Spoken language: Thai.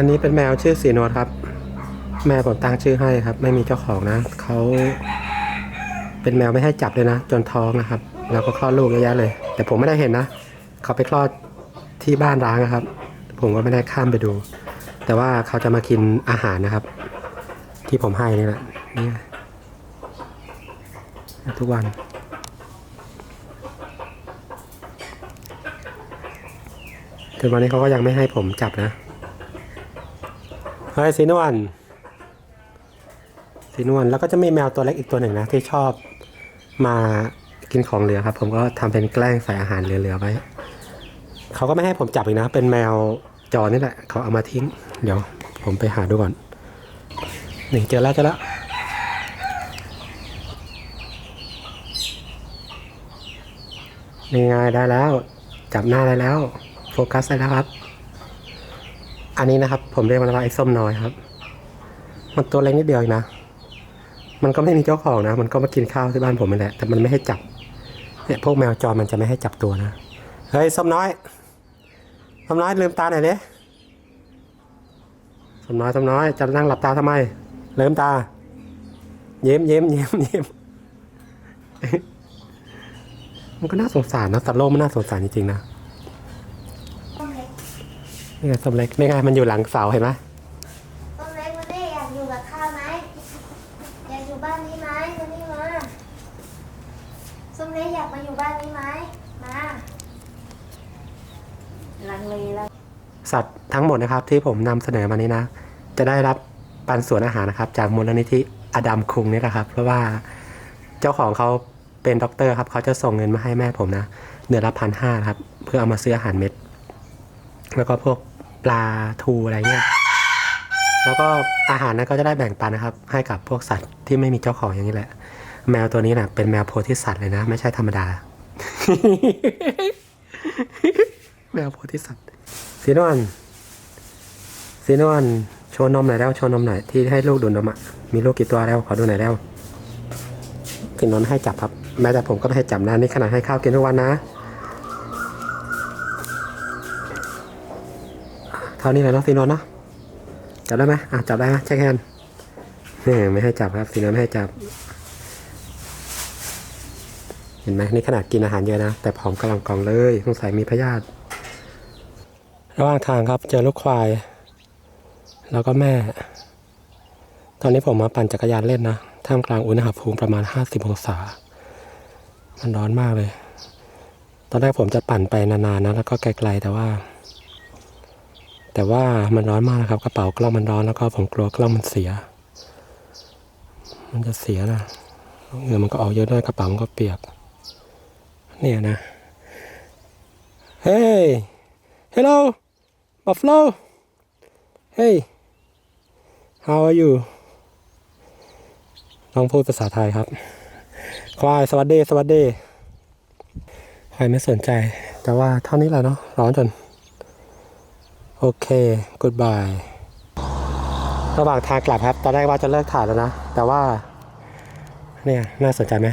อันนี้เป็นแมวชื่อสีนวลครับ แม่ผมตั้งชื่อให้ครับ ไม่มีเจ้าของนะเขาเป็นแมวไม่ให้จับเลยนะ จนท้องนะครับ แล้วก็คลอดลูกเยอะแยะเลย แต่ผมไม่ได้เห็นนะ เขาไปคลอดที่บ้านร้างนะครับ ผมก็ไม่ได้ข้ามไปดู แต่ว่าเขาจะมากินอาหารนะครับ ที่ผมให้นี่แหละนี่ทุกวัน ถึงวันนี้เขาก็ยังไม่ให้ผมจับนะ เฮ้ยสีนวลสีนวลแล้วก็จะมีแมวตัวเล็กอีกตัวหนึ่งนะ ที่ชอบมากินของเหลือครับ ผมก็ทำเป็นแกล้งใส่อาหารเหลือๆไว้เขาก็ไม่ให้ผมจับอีกนะ เป็นแมวจรนี่แหละเขาเอามาทิ้ง เดี๋ยว ผมไปหาดูก่อนหนึ่งเจอแล้วเจอแล้วนี่ไงได้แล้ว จับหน้าได้แล้ว โฟกัสได้แล้วครับ อันนี้นะครับ ผมเรียกมันว่าไอ้ส้มน้อยครับ มันตัวเล็กนิดเดียวเองนะ มันก็ไม่มีเจ้าของนะ มันก็มากินข้าวที่บ้านผมนี่แหละ แต่มันไม่ให้จับ เนี่ยพวกแมวจรมันจะไม่ให้จับตัวนะ เฮ้ยส้มน้อย ส้มน้อยลืมตาหน่อยดิส้มน้อยส้มน้อยจะนั่งหลับตาทำไม ลืมตา เยิ้มเยิ้มเยิ้มเยิ้มมันก็น่าสงสารนะสัตว์โลกมันน่าสงสารจริงๆนะต้นเล็ก นี่ไงส้มเล็กนี่ไงมันอยู่หลังเสาเห็นไหมต้นเล็กวันนี้อยากอยู่กับข้าวไหมอยากอยู่บ้านนี้ไหมวันนี้มาส้มเล็กอยากมาอยู่บ้านนี้ไหมมาลังเลแล้วสัตว์ทั้งหมดนะครับที่ผมนำเสนอมานี้นะ จะได้รับปันส่วนอาหารนะครับ จากมูลนิธิอดัมคุงนี่แหละครับ เพราะว่าเจ้าของเขาเป็นด็อกเตอร์ครับเขาจะส่งเงินมาให้แม่ผมนะเดือนละพันห้าครับ เพื่อเอามาซื้ออาหารเม็ด แล้วก็พวก ปลาทูอะไรเงี้ยแล้วก็อาหารนั้นก็จะได้แบ่งปันนะครับ ให้กับพวกสัตว์ที่ไม่มีเจ้าของอย่างนี้แหละ แมวตัวนี้นะเป็นแมวโพธิสัตว์เลยนะ ไม่ใช่ธรรมดา แมวโพธิสัตว์สีนวลสีนวลโชว์นมหน่อยแล้วโชว์นมหน่อยที่ให้ลูกดูนมอะมีลูกกี่ตัวแล้วขอดูหน่อยแล้วกินนมให้จับครับ แม้แต่ผมก็ไม่ให้จับนะนี่ขนาดให้ข้าวกินทุกวันนะ เท่านี้เลยเนาะสีนวลเนาะจับได้ไหมอะจับได้ไหมเช็คแฮนนี่ไม่ให้จับครับสีนวลไม่ให้จับ เห็นไหมนี่ขนาดกินอาหารเยอะนะแต่ผอมกำลังกองเลยสงสัยมีพยาธิระหว่างทางครับเจอลูกควาย แล้วก็แม่ ตอนนี้ผมมาปั่นจักรยานเล่นนะท่ามกลางอุณหภูมิประมาณ 50 องศา มันร้อนมากเลย ตอนแรกผมจะปั่นไปนานๆนะแล้วก็ไกลๆแต่ว่า แต่ว่ามันร้อนมากนะครับ กระเป๋ากล้องมันร้อนแล้วก็ผมกลัวกล้องมันเสีย มันจะเสียนะเหงื่อมันก็ออกเยอะด้วยกระเป๋ามันก็เปียก เนี่ยนะ เฮ้ย Hello, Buffalo. Hey, how are you? ลองพูดภาษาไทยครับ ควายสวัสดี สวัสดีควายไม่สนใจ แต่ว่าเท่านี้แหละเนาะ ร้อนจน โอเคกดบายระหว่างทางกลับครับ ตอนแรกว่าจะเลิกถ่ายแล้วนะ แต่ว่า เนี่ย น่าสนใจไหม